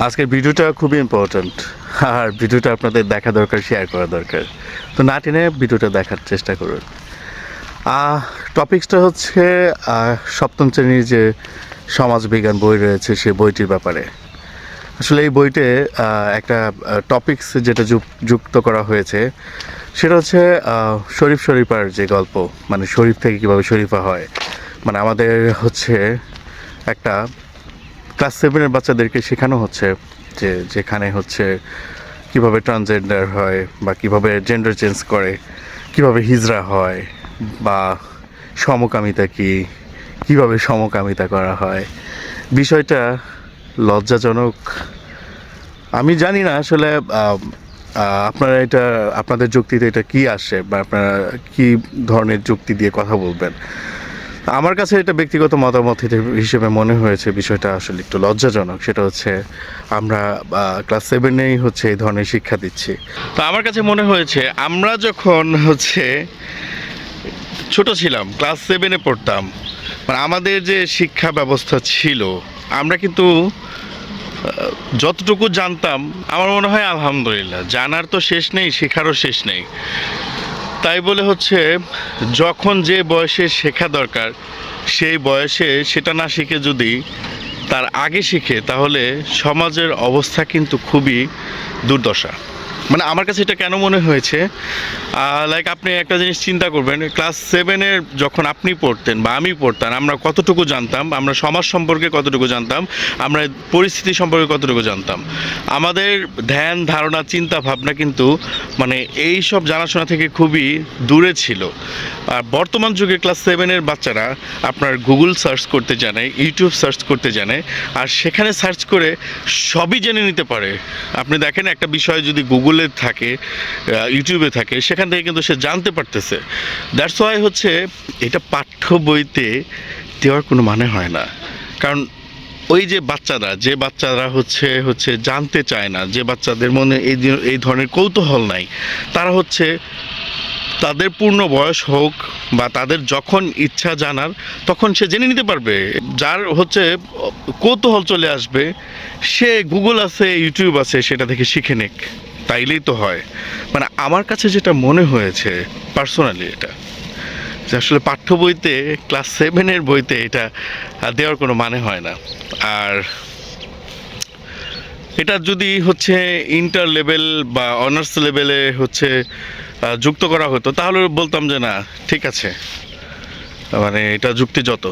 আজকের ভিডিওটা খুবই ইম্পর্ট্যান্ট আর ভিডিওটা আপনাদের দেখা দরকার শেয়ার করা দরকার। তো না টেনে ভিডিওটা দেখার চেষ্টা করুন। টপিক্সটা হচ্ছে সপ্তম শ্রেণির যে সমাজবিজ্ঞান বই রয়েছে সে বইটির ব্যাপারে। আসলে এই বইতে একটা টপিক্স যেটা যুক- যুক্ত করা হয়েছে, সেটা হচ্ছে শরীফ শরীফার যে গল্প মানে শরীফ থেকে কীভাবে শরীফা হয়। মানে আমাদের হচ্ছে একটা ক্লাস সেভেনের বাচ্চাদেরকে শেখানো হচ্ছে যে যেখানে হচ্ছে কীভাবে ট্রান্সজেন্ডার হয় বা কীভাবে জেন্ডার চেঞ্জ করে, কীভাবে হিজড়া হয় বা সমকামিতা কি, কীভাবে সমকামিতা করা হয়। বিষয়টা লজ্জাজনক। আমি জানি না আসলে আপনারা এটা, আপনাদের যুক্তিতে এটা কি আসে বা আপনারা কি ধরনের যুক্তি দিয়ে কথা বলবেন। আমার কাছে এটা ব্যক্তিগত মতামত হিসেবে মনে হয়েছে বিষয়টা আসলে একটু লজ্জাজনক। সেটা হচ্ছে আমরা ক্লাস সেভেনেই হচ্ছে এই ধরনের শিক্ষা দিচ্ছি। তো আমার কাছে মনে হয়েছে আমরা যখন হচ্ছে ছোট ছিলাম ক্লাস সেভেনে পড়তাম মানে আমাদের যে শিক্ষা ব্যবস্থা ছিল, আমরা কিন্তু যতটুকু জানতাম, আমার মনে হয় আলহামদুলিল্লাহ, জানার তো শেষ নেই, শেখারও শেষ নেই। তাই বলে হচ্ছে, যখন যে বয়সে শেখা দরকার, সেই বয়সে সেটা না শিখে যদি তার আগে শিখে, তাহলে সমাজের অবস্থা কিন্তু খুবই দুর্দশা। মানে আমার কাছে এটা কেন মনে হয়েছে? লাইক আপনি একটা জিনিস চিন্তা করবেন ক্লাস সেভেনের যখন আপনি পড়তেন বা আমি পড়তাম, আমরা কতটুকু জানতাম, আমরা সমাজ সম্পর্কে কতটুকু জানতাম, আমরা পরিস্থিতি সম্পর্কে কতটুকু জানতাম, আমাদের ধ্যান, ধারণা, চিন্তা, ভাবনা কিন্তু মানে এই সব জানাশোনা থেকে খুবই দূরে ছিল। আর বর্তমান যুগে ক্লাস সেভেনের বাচ্চারা আপনার গুগল সার্চ করতে জানে ইউটিউব সার্চ করতে জানে, আর সেখানে সার্চ করে সবই জেনে নিতে পারে। আপনি দেখেন একটা বিষয় যদি গুগলে থাকে ইউটিউবে থাকে, সেখান থেকে কিন্তু সে জানতে পারতেছে। দ্যাটস ওয়াই হচ্ছে এটা পাঠ্য বইতে দেওয়ার কোনো মানে হয় না। কারণ ওই যে বাচ্চারা যে বাচ্চারা হচ্ছে হচ্ছে জানতে চায় না, যে বাচ্চাদের মনে এই এই ধরনের কৌতূহল নাই, তারা হচ্ছে তাদের পূর্ণ বয়স হোক বা তাদের যখন ইচ্ছা জানার, তখন সে জেনে নিতে পারবে। যার হচ্ছে কৌতূহল চলে আসবে, সে গুগল আছে ইউটিউব আছে, সেটা থেকে শিখে নেক। তাইলেই তো হয়। মানে আমার কাছে যেটা মনে হয়েছে পার্সোনালি এটা, যে আসলে পাঠ্য বইতে ক্লাস সেভেনের বইতে এটা দেওয়ার কোনো মানে হয় না। আর এটা যদি হচ্ছে ইন্টার লেভেল বা অনার্স লেভেলে হচ্ছে যুক্ত করা হতো, তাহলে বলতাম যে না, ঠিক আছে। মানে এটা যুক্তিযত।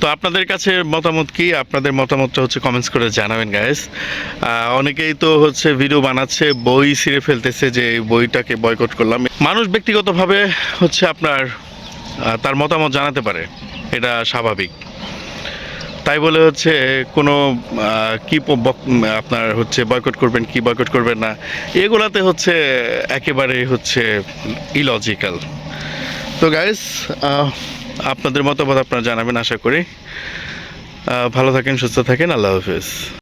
তো আপনাদের কাছে মতামত কি? আপনাদের মতামতটা হচ্ছে কমেন্টস করে জানাবেন গাইস অনেকেই তো হচ্ছে ভিডিও বানাচ্ছে, বই ছিঁড়ে ফেলতেছে যে বইটাকে বয়কট করলাম। মানুষ ব্যক্তিগতভাবে হচ্ছে আপনার তার মতামত জানাতে পারে। এটা স্বাভাবিক। তাই বলে হচ্ছে কোনো কি আপনার হচ্ছে বয়কট করবেন, কি বয়কট করবেন না, এগুলাতে হচ্ছে একেবারে হচ্ছে ইলজিক্যাল তো গাইস আপনাদের মতামত আপনারা জানাবেন আশা করি। ভালো থাকেন সুস্থ থাকেন আল্লাহ হাফেজ।